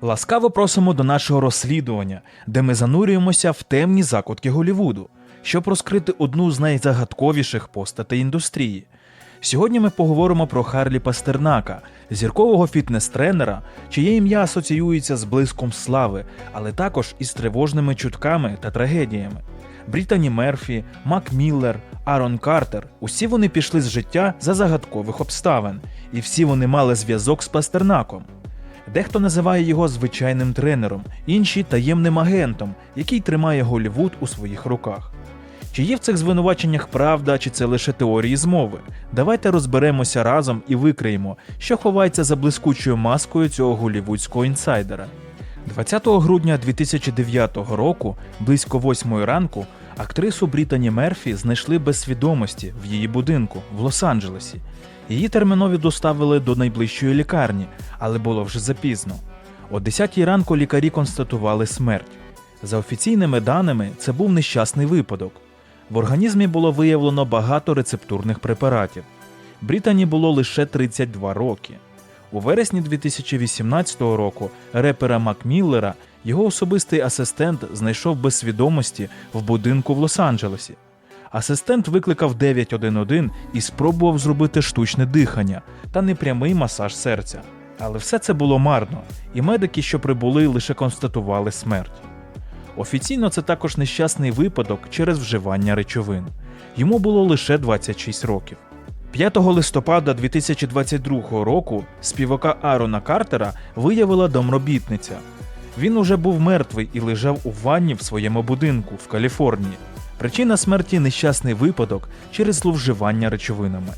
Ласкаво просимо до нашого розслідування, де ми занурюємося в темні закутки Голівуду, щоб розкрити одну з найзагадковіших постатей індустрії. Сьогодні ми поговоримо про Харлі Пастернака, зіркового фітнес-тренера, чиє ім'я асоціюється з блиском слави, але також із тривожними чутками та трагедіями. Брітані Мерфі, Мак Міллер, Арон Картер усі вони пішли з життя за загадкових обставин, і всі вони мали зв'язок з Пастернаком. Дехто називає його звичайним тренером, інші таємним агентом, який тримає Голівуд у своїх руках. Чи є в цих звинуваченнях правда, чи це лише теорії змови? Давайте розберемося разом і викриємо, що ховається за блискучою маскою цього голівудського інсайдера. 20 грудня 2009 року, близько 8 ранку, актрису Брітані Мерфі знайшли без свідомості в її будинку в Лос-Анджелесі. Її термінові доставили до найближчої лікарні, але було вже запізно. О 10 ранку лікарі констатували смерть. За офіційними даними, це був нещасний випадок. В організмі було виявлено багато рецептурних препаратів. Брітані було лише 32 роки. У вересні 2018 року репера Мак Міллера його особистий асистент знайшов без свідомості в будинку в Лос-Анджелесі. Асистент викликав 911 і спробував зробити штучне дихання та непрямий масаж серця. Але все це було марно, і медики, що прибули, лише констатували смерть. Офіційно це також нещасний випадок через вживання речовин. Йому було лише 26 років. 5 листопада 2022 року співака Арона Картера виявила домробітниця. Він уже був мертвий і лежав у ванні в своєму будинку в Каліфорнії. Причина смерті нещасний випадок через зловживання речовинами.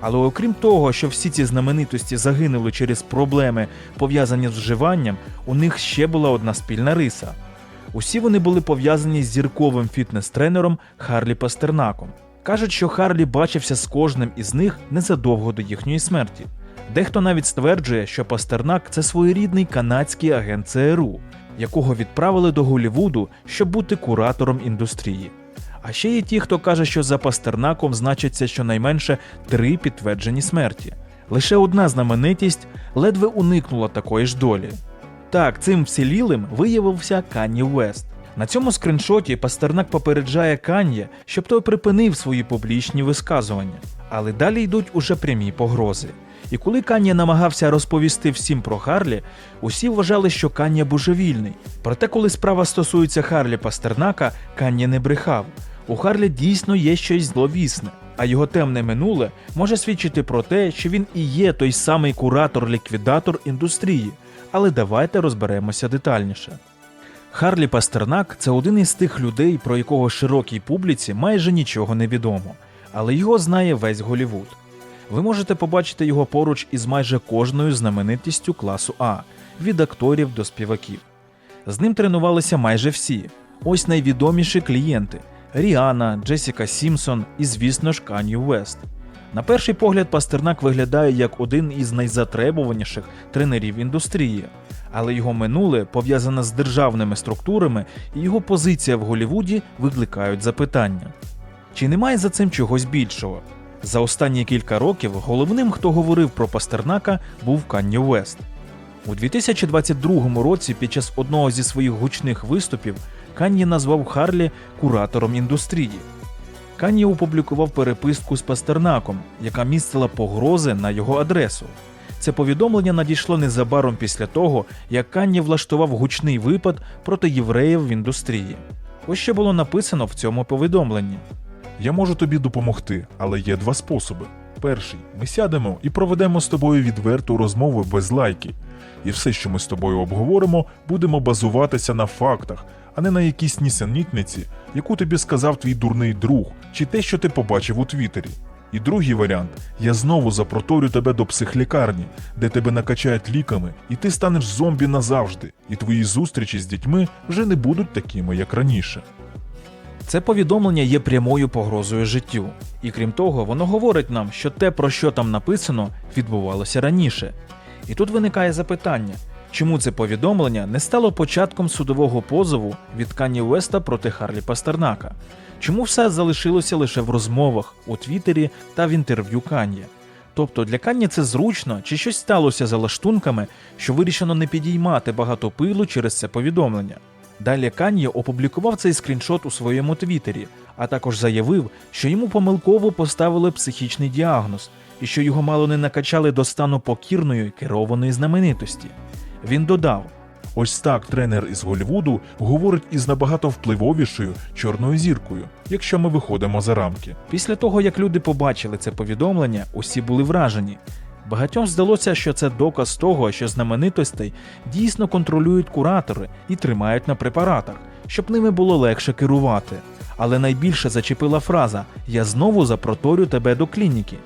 Але окрім того, що всі ці знаменитості загинули через проблеми, пов'язані з вживанням, у них ще була одна спільна риса. Усі вони були пов'язані з зірковим фітнес-тренером Харлі Пастернаком. Кажуть, що Харлі бачився з кожним із них незадовго до їхньої смерті. Дехто навіть стверджує, що Пастернак це своєрідний канадський агент ЦРУ, якого відправили до Голлівуду, щоб бути куратором індустрії. А ще є ті, хто каже, що за Пастернаком значиться щонайменше три підтверджені смерті. Лише одна знаменитість ледве уникнула такої ж долі. Так, цим вцілілим виявився Канні Уест. На цьому скріншоті Пастернак попереджає Кан'є, щоб той припинив свої публічні висказування. Але далі йдуть уже прямі погрози. І коли Кан'є намагався розповісти всім про Харлі, усі вважали, що Кан'є божевільний. Проте, коли справа стосується Харлі Пастернака, Кан'є не брехав. У Харлі дійсно є щось зловісне, а його темне минуле може свідчити про те, що він і є той самий куратор-ліквідатор індустрії. Але давайте розберемося детальніше. Харлі Пастернак це один із тих людей, про якого широкій публіці майже нічого не відомо, але його знає весь Голівуд. Ви можете побачити його поруч із майже кожною знаменитістю класу А, від акторів до співаків. З ним тренувалися майже всі. Ось найвідоміші клієнти: Ріана, Джесіка Сімпсон і, звісно ж, Кані Уест. На перший погляд, Пастернак виглядає як один із найзатребуваніших тренерів індустрії, але його минуле пов'язане з державними структурами і його позиція в Голлівуді викликають запитання. Чи немає за цим чогось більшого? За останні кілька років головним, хто говорив про Пастернака, був Канні Уест. У 2022 році під час одного зі своїх гучних виступів Канні назвав Харлі куратором індустрії. Канні опублікував переписку з Пастернаком, яка містила погрози на його адресу. Це повідомлення надійшло незабаром після того, як Канні влаштував гучний випад проти євреїв в індустрії. Ось що було написано в цьому повідомленні. Я можу тобі допомогти, але є два способи. Перший ми сядемо і проведемо з тобою відверту розмову без лайки. І все, що ми з тобою обговоримо, будемо базуватися на фактах, а не на якійсь нісенітниці, яку тобі сказав твій дурний друг, чи те, що ти побачив у Твіттері. І другий варіант я знову запроторю тебе до психлікарні, де тебе накачають ліками, і ти станеш зомбі назавжди, і твої зустрічі з дітьми вже не будуть такими, як раніше. Це повідомлення є прямою погрозою життю, і крім того, воно говорить нам, що те, про що там написано, відбувалося раніше. І тут виникає запитання, чому це повідомлення не стало початком судового позову від Кані Уеста проти Харлі Пастернака? Чому все залишилося лише в розмовах у Твіттері та в інтерв'ю Кан'є? Тобто для Канні це зручно, чи щось сталося за лаштунками, що вирішено не підіймати багато пилу через це повідомлення. Далі Кан'є опублікував цей скріншот у своєму твіттері, а також заявив, що йому помилково поставили психічний діагноз і що його мало не накачали до стану покірної керованої знаменитості. Він додав: Ось так тренер із Голлівуду говорить із набагато впливовішою чорною зіркою, якщо ми виходимо за рамки. Після того, як люди побачили це повідомлення, усі були вражені. Багатьом здалося, що це доказ того, що знаменитостей дійсно контролюють куратори і тримають на препаратах, щоб ними було легше керувати. Але найбільше зачепила фраза Я знову запроторю тебе до клініки.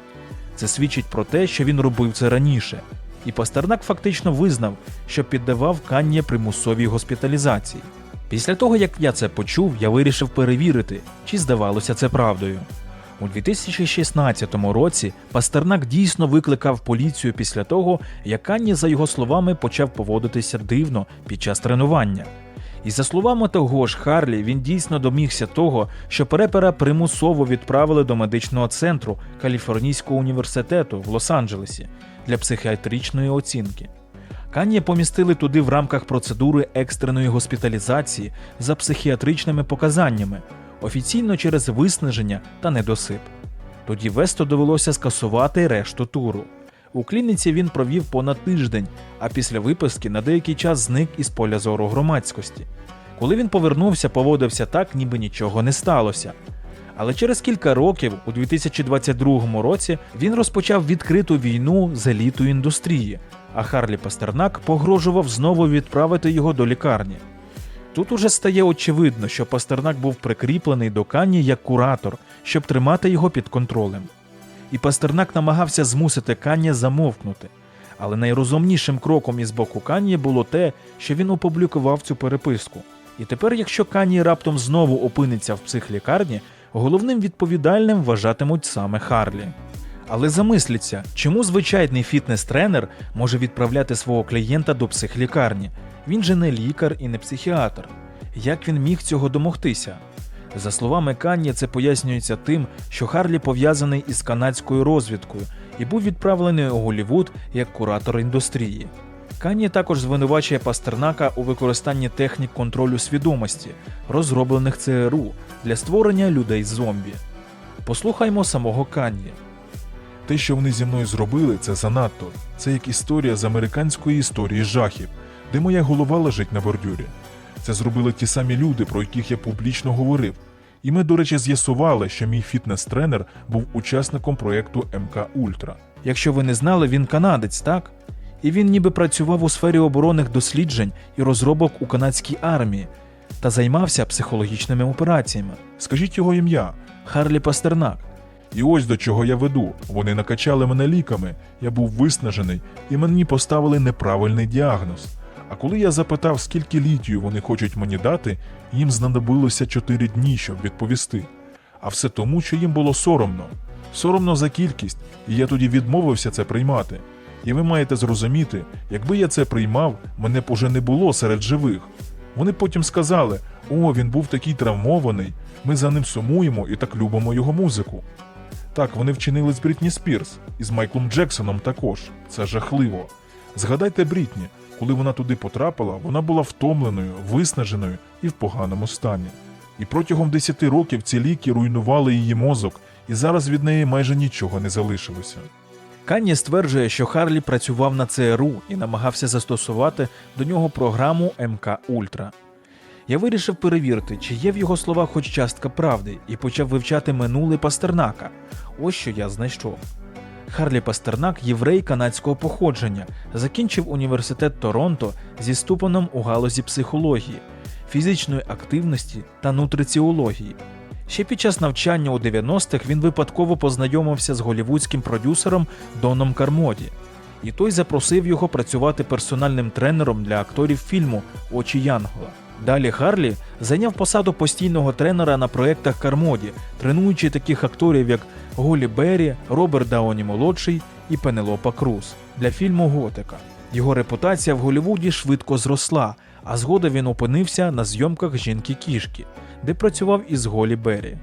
Це свідчить про те, що він робив це раніше. І Пастернак фактично визнав, що піддавав Кан'є примусовій госпіталізації. Після того, як я це почув, я вирішив перевірити, чи здавалося це правдою. У 2016 році Пастернак дійсно викликав поліцію після того, як Канні, за його словами, почав поводитися дивно під час тренування. І за словами того ж Харлі, він дійсно домігся того, що перепера примусово відправили до медичного центру Каліфорнійського університету в Лос-Анджелесі для психіатричної оцінки. Кан'є помістили туди в рамках процедури екстреної госпіталізації за психіатричними показаннями, офіційно через виснаження та недосип. Тоді Весто довелося скасувати решту туру. У клініці він провів понад тиждень, а після виписки на деякий час зник із поля зору громадськості. Коли він повернувся, поводився так, ніби нічого не сталося. Але через кілька років, у 2022 році, він розпочав відкриту війну з елітою індустрії, а Харлі Пастернак погрожував знову відправити його до лікарні. Тут уже стає очевидно, що Пастернак був прикріплений до Кані як куратор, щоб тримати його під контролем. І Пастернак намагався змусити Кан'є замовкнути. Але найрозумнішим кроком із боку Кан'є було те, що він опублікував цю переписку. І тепер, якщо Кан'є раптом знову опиниться в психлікарні, головним відповідальним вважатимуть саме Харлі. Але замисліться, чому звичайний фітнес-тренер може відправляти свого клієнта до психлікарні? Він же не лікар і не психіатр. Як він міг цього домогтися? За словами Кан'є, це пояснюється тим, що Харлі пов'язаний із канадською розвідкою і був відправлений у Голлівуд як куратор індустрії. Кан'є також звинувачує Пастернака у використанні технік контролю свідомості, розроблених ЦРУ для створення людей зомбі. Послухаймо самого Кан'є. Те, що вони зі мною зробили, це занадто. Це як історія з американської історії жахів, де моя голова лежить на бордюрі. Це зробили ті самі люди, про яких я публічно говорив. І ми, до речі, з'ясували, що мій фітнес-тренер був учасником проєкту МК Ультра. Якщо ви не знали, він канадець, так? І він ніби працював у сфері оборонних досліджень і розробок у канадській армії та займався психологічними операціями. Скажіть його ім'я. Харлі Пастернак. І ось до чого я веду. Вони накачали мене ліками, я був виснажений, і мені поставили неправильний діагноз. А коли я запитав, скільки літію вони хочуть мені дати, їм знадобилося 4 дні, щоб відповісти. А все тому, що їм було соромно. Соромно за кількість, і я тоді відмовився це приймати. І ви маєте зрозуміти, якби я це приймав, мене б уже не було серед живих. Вони потім сказали: о, він був такий травмований, ми за ним сумуємо і так любимо його музику. Так, вони вчинили з Брітні Спірс і з Майклом Джексоном також. Це жахливо. Згадайте Брітні, коли вона туди потрапила, вона була втомленою, виснаженою і в поганому стані. І протягом 10 років ці ліки руйнували її мозок, і зараз від неї майже нічого не залишилося. Кан'є стверджує, що Харлі працював на ЦРУ і намагався застосувати до нього програму МК Ультра. Я вирішив перевірити, чи є в його словах хоч частка правди, і почав вивчати минуле Пастернака. Ось що я знайшов. Харлі Пастернак єврей канадського походження, закінчив університет Торонто зі ступеном у галузі психології, фізичної активності та нутриціології. Ще під час навчання у 90-х він випадково познайомився з голівудським продюсером Доном Кармоді, і той запросив його працювати персональним тренером для акторів фільму Очі Янгола. Далі Харлі зайняв посаду постійного тренера на проєктах Кармоді, тренуючи таких акторів, як Голі Беррі, Роберт Дауні молодший і Пенелопа Круз для фільму Готика. Його репутація в Голлівуді швидко зросла, а згодом він опинився на зйомках жінки кішки, де працював із Голі Беррі.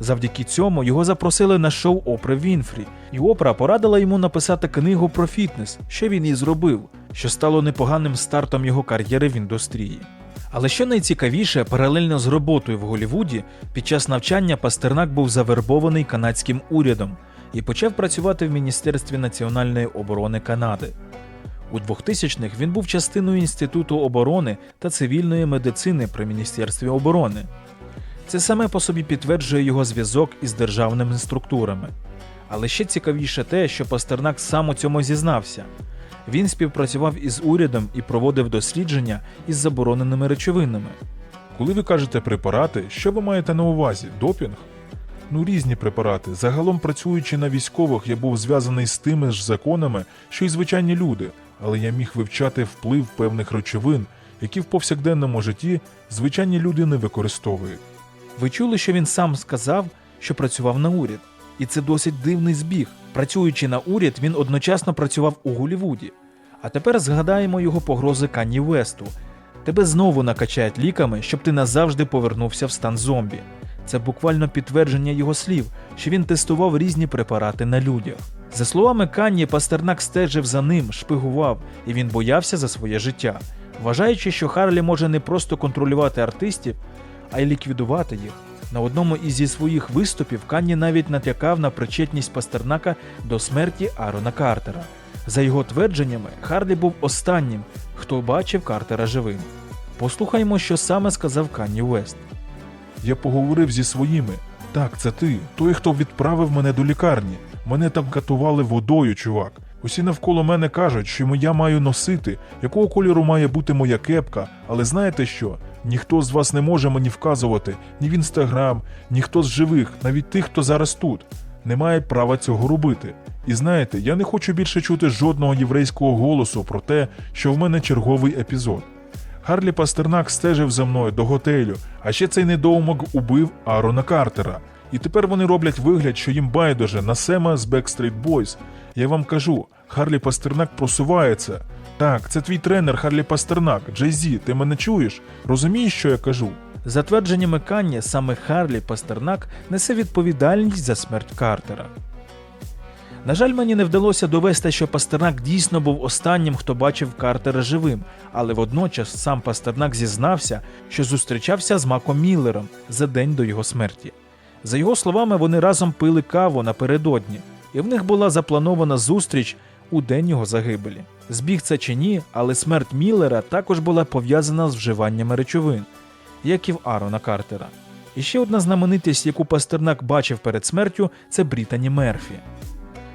Завдяки цьому його запросили на шоу Опри Вінфрі, і Опра порадила йому написати книгу про фітнес, що він і зробив, що стало непоганим стартом його кар'єри в індустрії. Але що найцікавіше, паралельно з роботою в Голлівуді, під час навчання Пастернак був завербований канадським урядом і почав працювати в Міністерстві національної оборони Канади. У 2000-х він був частиною Інституту оборони та цивільної медицини при Міністерстві оборони. Це саме по собі підтверджує його зв'язок із державними структурами. Але ще цікавіше те, що Пастернак сам у цьому зізнався. Він співпрацював із урядом і проводив дослідження із забороненими речовинами. Коли ви кажете препарати, що ви маєте на увазі? Допінг? Ну, різні препарати. Загалом працюючи на військових, я був зв'язаний з тими ж законами, що й звичайні люди, але я міг вивчати вплив певних речовин, які в повсякденному житті звичайні люди не використовують. Ви чули, що він сам сказав, що працював на уряд. І це досить дивний збіг. Працюючи на уряд, він одночасно працював у Голлівуді. А тепер згадаємо його погрози Канні Весту. Тебе знову накачають ліками, щоб ти назавжди повернувся в стан зомбі. Це буквально підтвердження його слів, що він тестував різні препарати на людях. За словами Канні, Пастернак стежив за ним, шпигував, і він боявся за своє життя, вважаючи, що Харлі може не просто контролювати артистів, а й ліквідувати їх. На одному із зі своїх виступів Канні навіть натякав на причетність Пастернака до смерті Арона Картера. За його твердженнями, Харлі був останнім, хто бачив Картера живим. Послухаймо, що саме сказав Канні Уест. Я поговорив зі своїми. Так, це ти, той, хто відправив мене до лікарні. Мене там катували водою, чувак. Усі навколо мене кажуть, що я маю носити, якого кольору має бути моя кепка, але знаєте що? Ніхто з вас не може мені вказувати ні в інстаграм, ніхто з живих, навіть тих, хто зараз тут, не має права цього робити. І знаєте, я не хочу більше чути жодного єврейського голосу про те, що в мене черговий епізод. Харлі Пастернак стежив за мною до готелю, а ще цей недоумок убив Арона Картера. І тепер вони роблять вигляд, що їм байдуже на Сема з Backstreet Boys. Я вам кажу, Харлі Пастернак просувається. Так, це твій тренер Харлі Пастернак. Джей Зі, ти мене чуєш? Розумієш, що я кажу? За твердженнями Канні, саме Харлі Пастернак несе відповідальність за смерть Картера. На жаль, мені не вдалося довести, що Пастернак дійсно був останнім, хто бачив Картера живим, але водночас сам Пастернак зізнався, що зустрічався з Маком Міллером за день до його смерті. За його словами, вони разом пили каву напередодні, і в них була запланована зустріч у день його загибелі. Збіг це чи ні, але смерть Міллера також була пов'язана з вживанням речовин, як і в Арона Картера. І ще одна знаменитість, яку Пастернак бачив перед смертю, це Брітані Мерфі.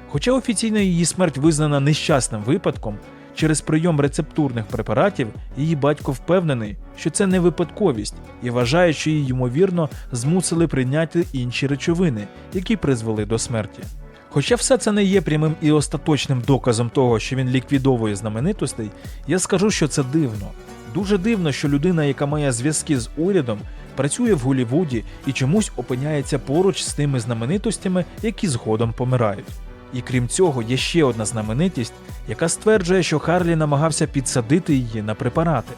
Хоча офіційно її смерть визнана нещасним випадком, через прийом рецептурних препаратів її батько впевнений, що це не випадковість, і вважає, що її ймовірно змусили прийняти інші речовини, які призвели до смерті. Хоча все це не є прямим і остаточним доказом того, що він ліквідовує знаменитостей, я скажу, що це дивно. Дуже дивно, що людина, яка має зв'язки з урядом, працює в Голлівуді і чомусь опиняється поруч з тими знаменитостями, які згодом помирають. І крім цього, є ще одна знаменитість, яка стверджує, що Харлі намагався підсадити її на препарати.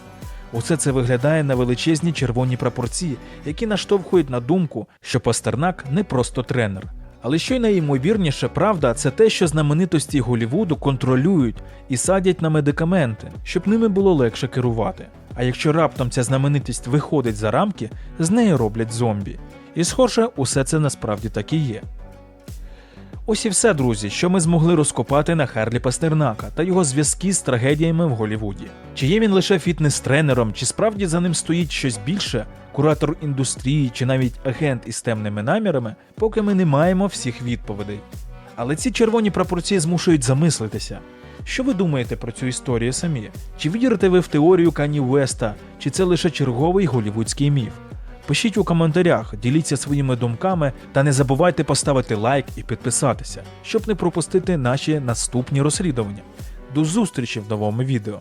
Усе це виглядає на величезні червоні прапорці, які наштовхують на думку, що Пастернак не просто тренер. Але що й найімовірніше правда, це те, що знаменитості Голлівуду контролюють і садять на медикаменти, щоб ними було легше керувати. А якщо раптом ця знаменитість виходить за рамки, з нею роблять зомбі. І схоже, усе це насправді так і є. Ось і все, друзі, що ми змогли розкопати на Харлі Пастернака та його зв'язки з трагедіями в Голлівуді. Чи є він лише фітнес-тренером, чи справді за ним стоїть щось більше, куратор індустрії, чи навіть агент із темними намірами, поки ми не маємо всіх відповідей. Але ці червоні прапорці змушують замислитися. Що ви думаєте про цю історію самі? Чи вірите ви в теорію Кані Уеста, чи це лише черговий голівудський міф? Пишіть у коментарях, діліться своїми думками та не забувайте поставити лайк і підписатися, щоб не пропустити наші наступні розслідування. До зустрічі в новому відео.